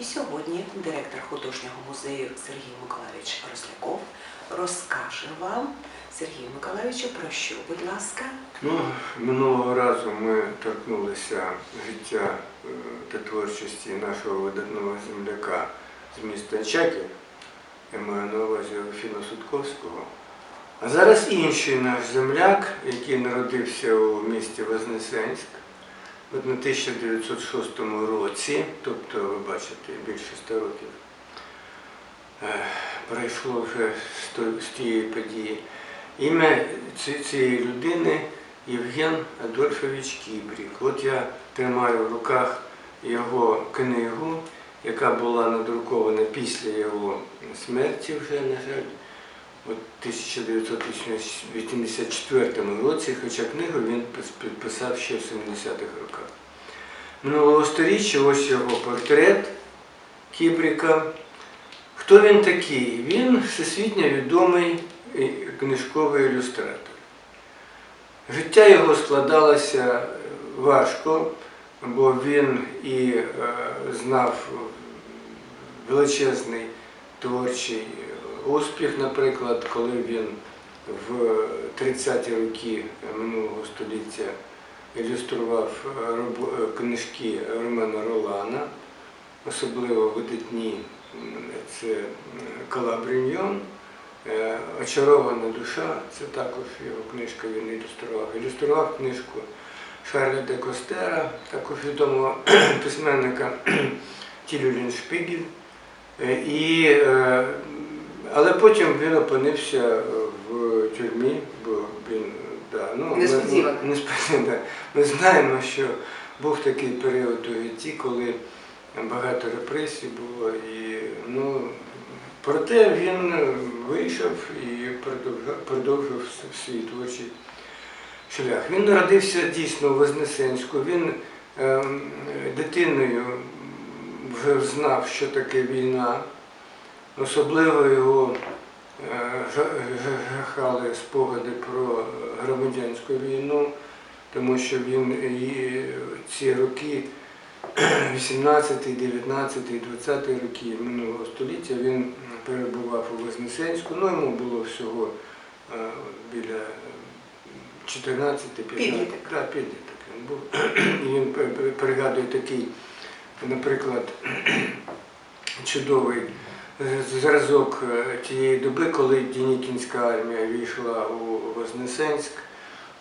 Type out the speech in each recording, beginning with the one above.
І сьогодні директор художнього музею Сергій Миколаївич Росляков розкаже вам, Сергію Миколаївичу, про що, будь ласка. Ну, минулого разу ми торкнулися життя е, та творчості нашого видатного земляка з міста Чаків, я маю на увазі Фіна Судковського. А зараз інший наш земляк, який народився у місті Вознесенськ на 1906 році, тобто, ви бачите, більше 100 років, е, пройшло вже з тієї події. Ім'я цієї людини Євген Адольфович Кібрік. От я тримаю в руках його книгу, яка була надрукована після його смерті вже, на жаль, от 1984 році, хоча книгу він підписав ще в 70-х роках. Минулого сторіччя ось його портрет Кібріка. Хто він такий? Він всесвітньо відомий е, книжковий ілюстратор. Життя його складалося важко, бо він і е, знав величезний творчий успіх, наприклад, коли він в 30-ті роки минулого століття ілюстрував книжки Романа Ролана, особливо видатні це м, Е, Очарована душа, це також його книжка він ілюстрував. Ілюстрував книжку Шарля де Костера, також відомого письменника Тілю Ліншпігель. Е, І, е, але потім він опинився в тюрмі, бо він да, ну, ми- Несподівано. несподівано, да. Ми знаємо, що був такий період у житті, коли багато репресій було, і ну, проте він вийшов і продовжив свій творчий шлях. Він народився дійсно у Вознесенську. Він ем, дитиною вже знав, що таке війна. Особливо його е, жа- жа- жахали спогади про громадянську війну, тому що він ці роки 18, 19, 20 роки минулого століття він перебував у Вознесенську. Ну, йому було всього е, біля 14 15 Підліток. Да, підліток він був. Він пригадує такий, наприклад, чудовий зразок е, тієї доби, коли Дінікінська армія війшла у Вознесенськ,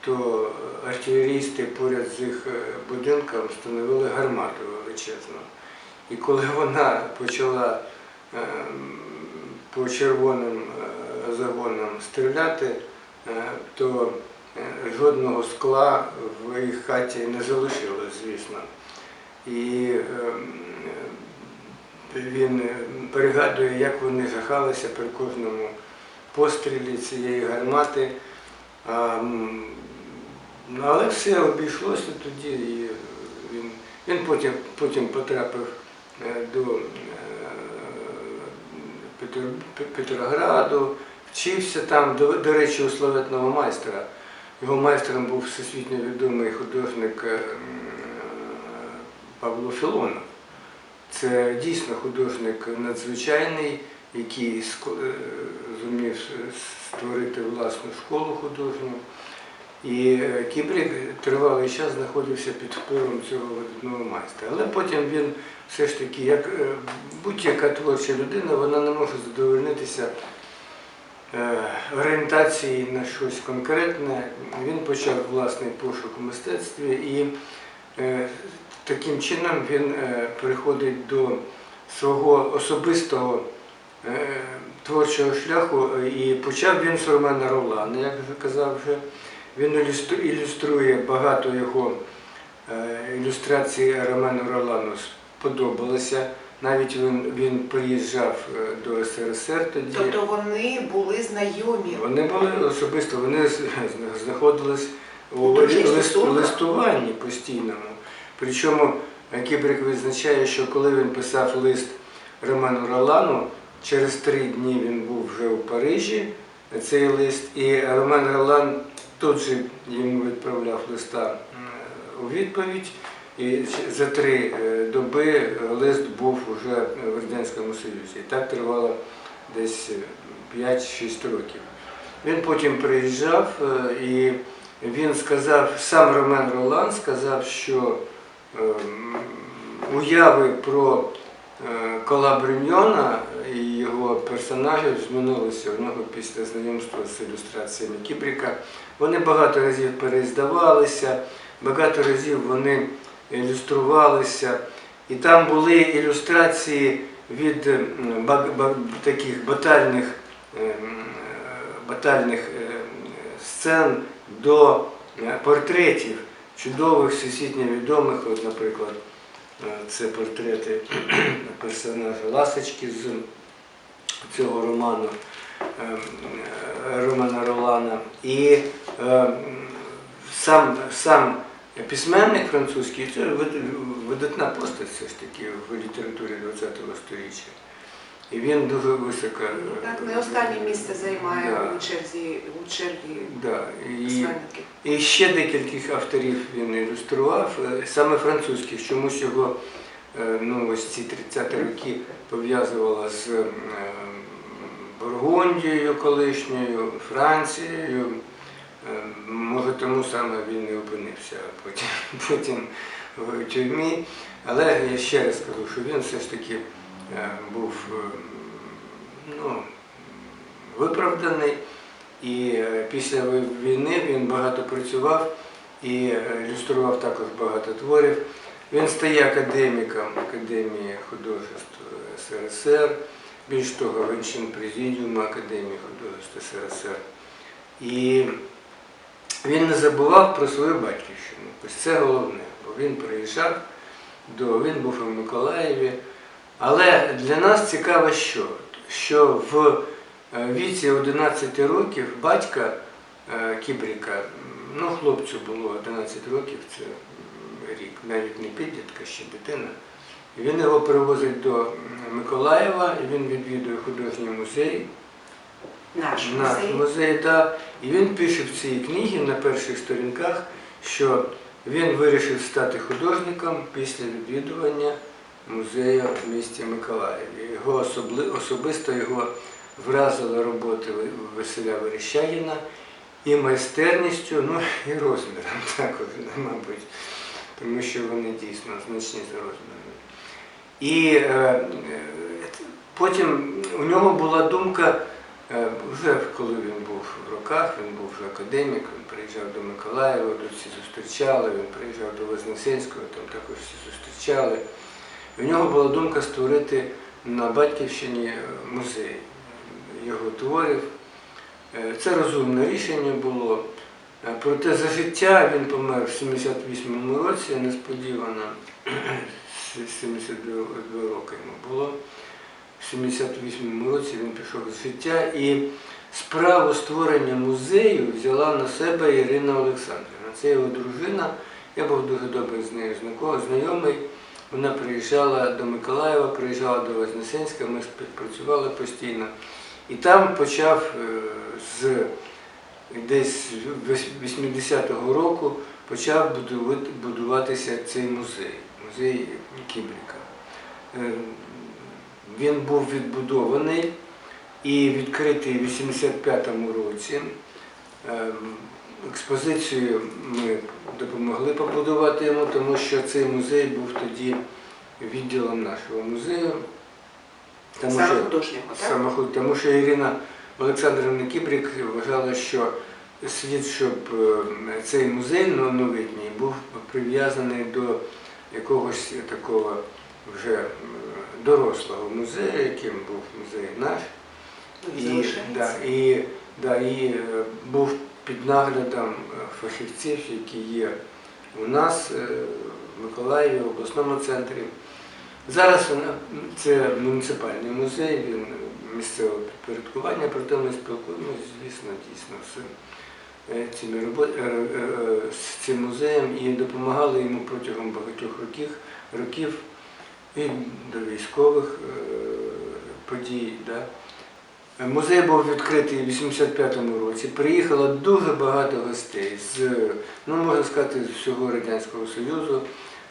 то артилерісти поряд з їх е, будинком встановили гармату величезну. І коли вона почала е, по червоним е, загонам стріляти, е, то е, жодного скла в їх хаті не залишилось, звісно. І е, він е, пригадує, як вони жахалися при кожному пострілі цієї гармати. Ну, але все обійшлося тоді. І він, він потім, потім потрапив е, до е, Петр, Петрограду, вчився там, до, до речі, у славетного майстра. Його майстром був всесвітньо відомий художник Павло Філонов. Це дійсно художник надзвичайний, який е, зумів створити власну школу художню. І е, Кібрік тривалий час знаходився під впливом цього видатного майстра. Але потім він все ж таки, як е, будь-яка творча людина, вона не може задовольнитися орієнтації на щось конкретне. Він почав власний пошук у мистецтві і таким чином він е, приходить до свого особистого е, творчого шляху і почав він з Романа Ролана, як вже казав вже. Він ілюструє багато його е, ілюстрацій Роману Ролану сподобалося. Навіть він, він приїжджав до СРСР тоді. Тобто вони були знайомі. Вони були особисто, вони знаходились у листуванні постійному. Причому е, Кібрик визначає, що коли він писав лист Роману Ролану, через три дні він був вже у Парижі, цей лист, і Роман Ролан тут же йому відправляв листа у відповідь. І за три е, доби лист був уже в Радянському Союзі. І так тривало десь е, 5-6 років. Він потім приїжджав е, і він сказав, сам Роман Ролан сказав, що уяви про е, Кола Брюньона і його персонажів змінилися у нього після знайомства з ілюстраціями Кіпріка. Вони багато разів переіздавалися, багато разів вони ілюструвалися. І там були ілюстрації від ем, таких батальних, ем, е, батальних е, сцен до портретів чудових всесвітньо відомих, от, наприклад, е, це портрети персонажа Ласочки з цього роману е, е, Романа Ролана. І сам, сам письменник французький це видатна постать все ж таки в літературі ХХ століття. І він дуже високо. е, Так, не останнє місце займає Да. у черзі у черзі Да, і, і ще декількох авторів він ілюстрував, е, саме французьких. Чомусь його е, ну, ось ці 30-ті роки пов'язувало з Бургундією колишньою, Францією. Може, тому саме він і опинився потім, потім в тюрмі. Але я ще раз скажу, що він все ж таки був е, ну, виправданий. І е, після війни він багато працював і е, ілюстрував також багато творів. Він стає академіком Академії художеств СРСР, більш того, він член президіуму Академії художеств СРСР. І він не забував про свою батьківщину. Ось це головне, бо він приїжджав, до, він був у Миколаєві. Але для нас цікаво, що, що в е, віці 11 років батька е, Кібріка, ну хлопцю було 11 років, це рік, навіть не підлітка, ще дитина. Він його привозить до Миколаєва, і він відвідує художній музей. Наш Наш музей. музей, да. І він пише в цій книгі на перших сторінках, що він вирішив стати художником після відвідування музею в місті Миколаєві. Його особли, особисто його вразила роботи Василя Верещагіна і майстерністю, ну і розміром також, мабуть, тому що вони дійсно значні за розмірами. І е, е, потім у нього була думка. Е, Вже коли він був в роках, він був вже академік, він приїжджав до Миколаєва, тут всі зустрічали, він приїжджав до Вознесенського, там також всі зустрічали. І в нього була думка створити на Батьківщині е, музей його творів. Е, Це розумне рішення було. Е, Проте за життя він помер в 78-му році, несподівано, 72 роки йому було. В 78-му році він пішов з життя і справу створення музею взяла на себе Ірина Олександрівна. Це його дружина. Я був дуже добре з нею знайомий. Вона приїжджала до Миколаєва, приїжджала до Вознесенська, ми співпрацювали постійно. І там почав е, з десь 80-го року почав будуватися цей музей, музей Кібріка. Е, Він був відбудований і відкритий в 85-му році. Експозицію ми допомогли побудувати йому, тому що цей музей був тоді відділом нашого музею. Тому Саме що- художнього, так? Тому що Ірина Олександрівна Кібрік вважала, що слід, щоб е, цей музей новітній був прив'язаний до якогось такого вже е, дорослого музею, яким був музей наш. Ну, І, да, і, да, і е, був під наглядом е, фахівців, які є у нас е, в Миколаєві, в обласному центрі. Зараз це муніципальний музей, він місцевого підпорядкування, проте ми спілкуємося, звісно, дійсно з е, цими з цим музеєм і допомагали йому протягом багатьох років, років і до військових подій. Да. Музей був відкритий у 85-му році. Приїхало дуже багато гостей з, ну можна сказати, з всього Радянського Союзу.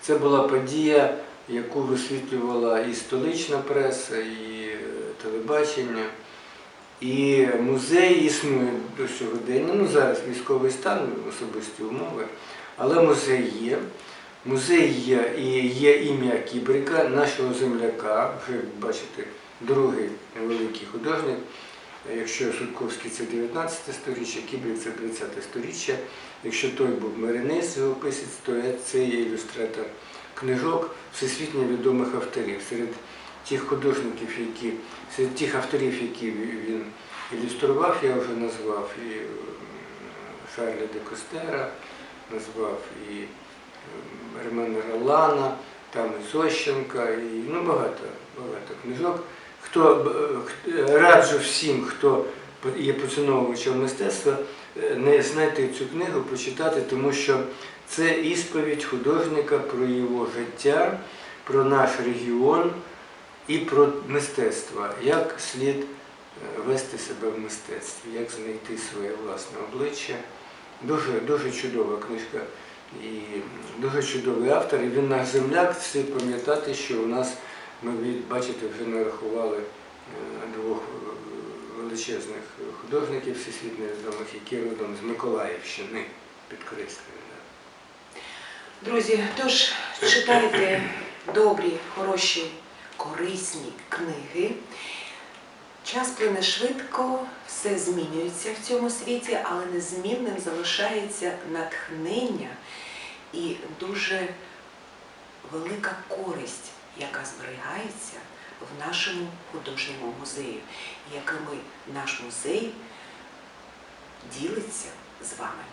Це була подія, яку висвітлювала і столична преса, і е, телебачення. І музей існує до сьогодення. Ну зараз військовий стан, особисті умови, але музей є. Музей є і є ім'я Кібрика, нашого земляка, вже бачите, другий великий художник. Якщо Судковський це 19 сторіччя, Кібрик це 30 сторіччя. Якщо той був Маринець, живописець, то це є ілюстратор книжок всесвітньо відомих авторів. Серед тих художників, які серед тих авторів, які він ілюстрував, я вже назвав і Шарля де Костера, назвав і Романа Ролана, там і Зощенка, і ну, багато, багато книжок. Хто е, раджу всім, хто є поціновувачем мистецтва, е, не знайти цю книгу, почитати, тому що це ісповідь художника про його життя, про наш регіон і про мистецтво, як слід е, вести себе в мистецтві, як знайти своє власне обличчя. Дуже, дуже чудова книжка і дуже чудовий автор. І він наш земляк, слід пам'ятати, що у нас, ми бачите, вже нарахували е, двох е, величезних художників всесвітньо відомих, які родом з Миколаївщини, підкреслюю. Друзі, тож читайте добрі, хороші, корисні книги. Час плине швидко, все змінюється в цьому світі, але незмінним залишається натхнення і дуже велика користь, яка зберігається в нашому художньому музеї, якими наш музей ділиться з вами.